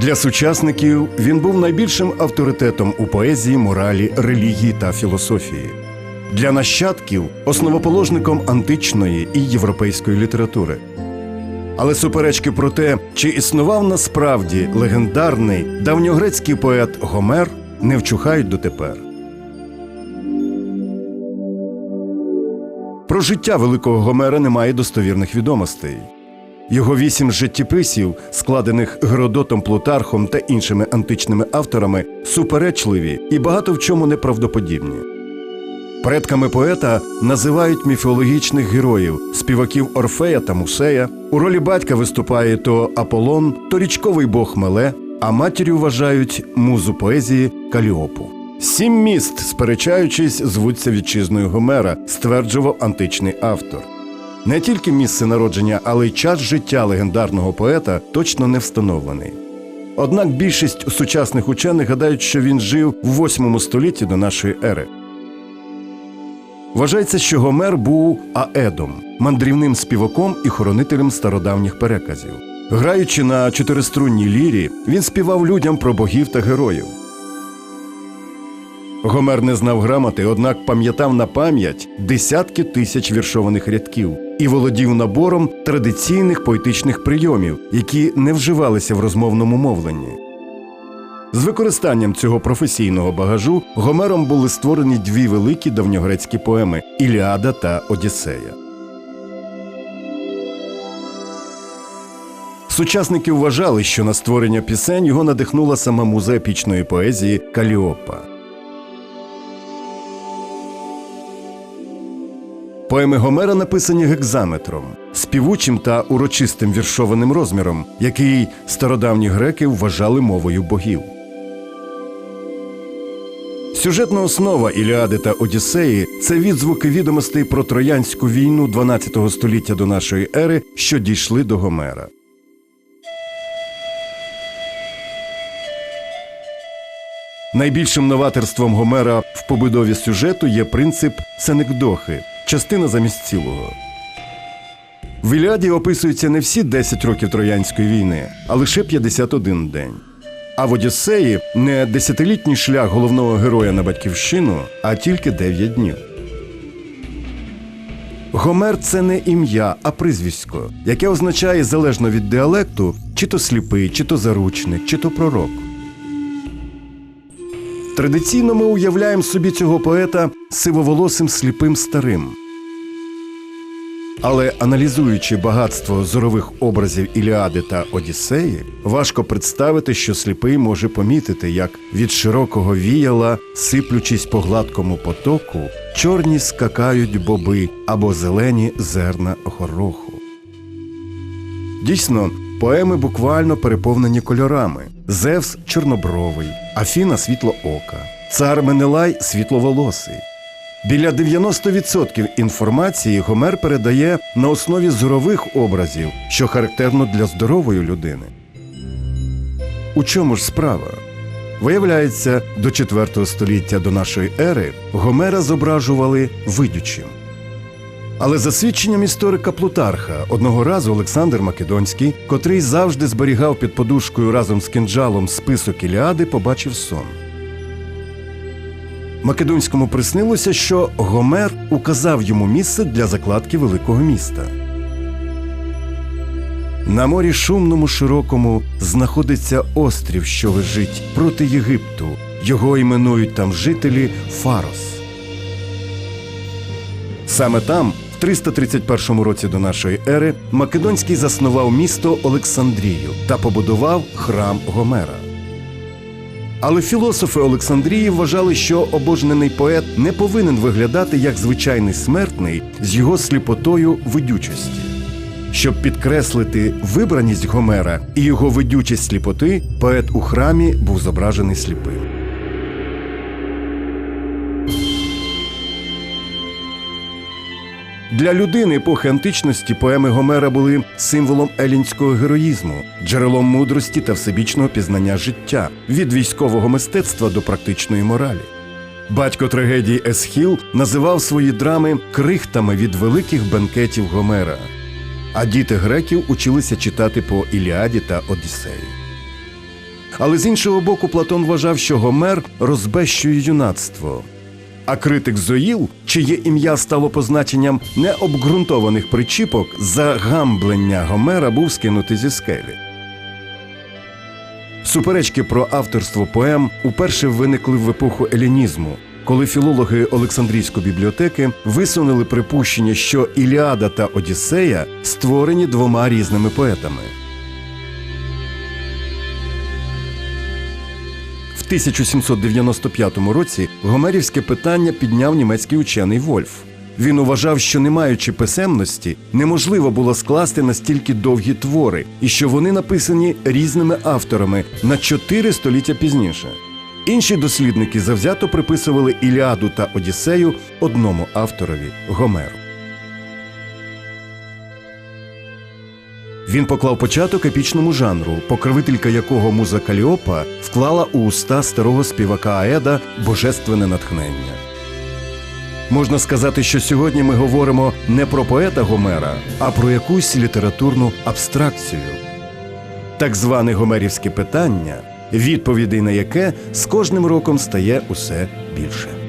Для сучасників він був найбільшим авторитетом у поезії, моралі, релігії та філософії. Для нащадків основоположником античної і європейської літератури. Але суперечки про те, чи існував насправді легендарний давньогрецький поет Гомер, не вчухають дотепер. Про життя великого Гомера немає достовірних відомостей. Його вісім життєписів, складених Геродотом Плутархом та іншими античними авторами, суперечливі і багато в чому неправдоподібні. Предками поета називають міфологічних героїв, співаків Орфея та Мусея. У ролі батька виступає то Аполлон, то річковий бог Меле, а матір'ю вважають музу поезії Каліопу. Сім міст, сперечаючись, звуться вітчизною Гомера, стверджував античний автор. Не тільки місце народження, але й час життя легендарного поета точно не встановлений. Однак більшість сучасних учених гадають, що він жив в 8 столітті до нашої ери. Вважається, що Гомер був аедом, мандрівним співаком і хоронителем стародавніх переказів. Граючи на чотириструнній лірі, він співав людям про богів та героїв. Гомер не знав грамоти, однак пам'ятав на пам'ять десятки тисяч віршованих рядків і володів набором традиційних поетичних прийомів, які не вживалися в розмовному мовленні. З використанням цього професійного багажу Гомером були створені дві великі давньогрецькі поеми Іліада та Одіссея. Сучасники вважали, що на створення пісень його надихнула сама муза епічної поезії Каліопа. Поеми Гомера написані гекзаметром, співучим та урочистим віршованим розміром, який стародавні греки вважали мовою богів. Сюжетна основа Іліади та Одіссеї це відзвуки відомостей про Троянську війну 12 століття до нашої ери, що дійшли до Гомера. Найбільшим новаторством Гомера в побудові сюжету є принцип сенекдохи частина замість цілого. В Іліаді описуються не всі 10 років Троянської війни, а лише 51 день. А в Одіссеї не десятилітній шлях головного героя на батьківщину, а тільки 9 днів. Гомер це не ім'я, а прізвисько, яке означає залежно від діалекту, чи то сліпий, чи то заручник, чи то пророк. Традиційно ми уявляємо собі цього поета сивоволосим сліпим старим. Але аналізуючи багатство зорових образів Іліади та Одіссеї, важко представити, що сліпий може помітити, як від широкого віяла, сиплючись по гладкому потоку, чорні скакають боби або зелені зерна гороху. Дійсно, поеми буквально переповнені кольорами: Зевс чорнобровий, Афіна світлоока, цар Менелай світловолосий. Біля 90% інформації Гомер передає на основі зорових образів, що характерно для здорової людини. У чому ж справа? Виявляється, до IV століття до нашої ери Гомера зображували видючим. Але за свідченням історика Плутарха, одного разу Олександр Македонський, котрий завжди зберігав під подушкою разом з кинджалом список Іліади, побачив сон. Македонському приснилося, що Гомер указав йому місце для закладки великого міста. На морі шумному широкому знаходиться острів, що лежить проти Єгипту. Його іменують там жителі Фарос. Саме там, в 331 році до нашої ери, Македонський заснував місто Олександрію та побудував храм Гомера. Але філософи Олександрії вважали, що обожнений поет не повинен виглядати як звичайний смертний з його сліпотою видючості. Щоб підкреслити вибраність Гомера і його видючість сліпоти, поет у храмі був зображений сліпим. Для людини епохи античності поеми Гомера були символом елінського героїзму, джерелом мудрості та всебічного пізнання життя від військового мистецтва до практичної моралі. Батько трагедії Есхіл називав свої драми крихтами від великих бенкетів Гомера, а діти греків училися читати по Іліаді та Одіссеї. Але з іншого боку, Платон вважав, що Гомер розбещує юнацтво. А критик Зоїл, чиє ім'я стало позначенням необґрунтованих причіпок, за гамблення Гомера був скинутий зі скелі. Суперечки про авторство поем уперше виникли в епоху елінізму, коли філологи Олександрійської бібліотеки висунули припущення, що Іліада та Одіссея створені двома різними поетами. 1795 році гомерівське питання підняв німецький учений Вольф. Він уважав, що не маючи писемності, неможливо було скласти настільки довгі твори, і що вони написані різними авторами на чотири століття пізніше. Інші дослідники завзято приписували Іліаду та Одіссею одному авторові Гомеру. Він поклав початок епічному жанру, покровителька якого муза Каліопа вклала у уста старого співака Аеда божественне натхнення. Можна сказати, що сьогодні ми говоримо не про поета Гомера, а про якусь літературну абстракцію. Так зване гомерівське питання, відповідей на яке з кожним роком стає усе більше.